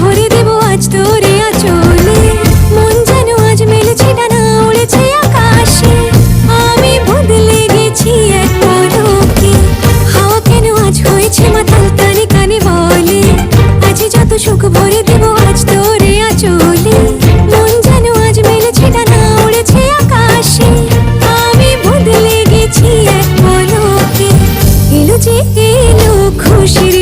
ভরে দেব আজ তোরে আচলে। মন যেন আজ মেলেছে ডানা উড়েছে আকাশে। আমি বদলে গেছি এক পলকে হাওয়া কেন আজ হয়েছে মাতাল কানে কানে বলে? আছে যত সুখ ভরে দেব আজ তোরে আচলে। মন যেন আজ মেলেছে ডানা উড়েছে আকাশে। আমি বদলে গেছি এক পলকে এলো যে এলো খুশির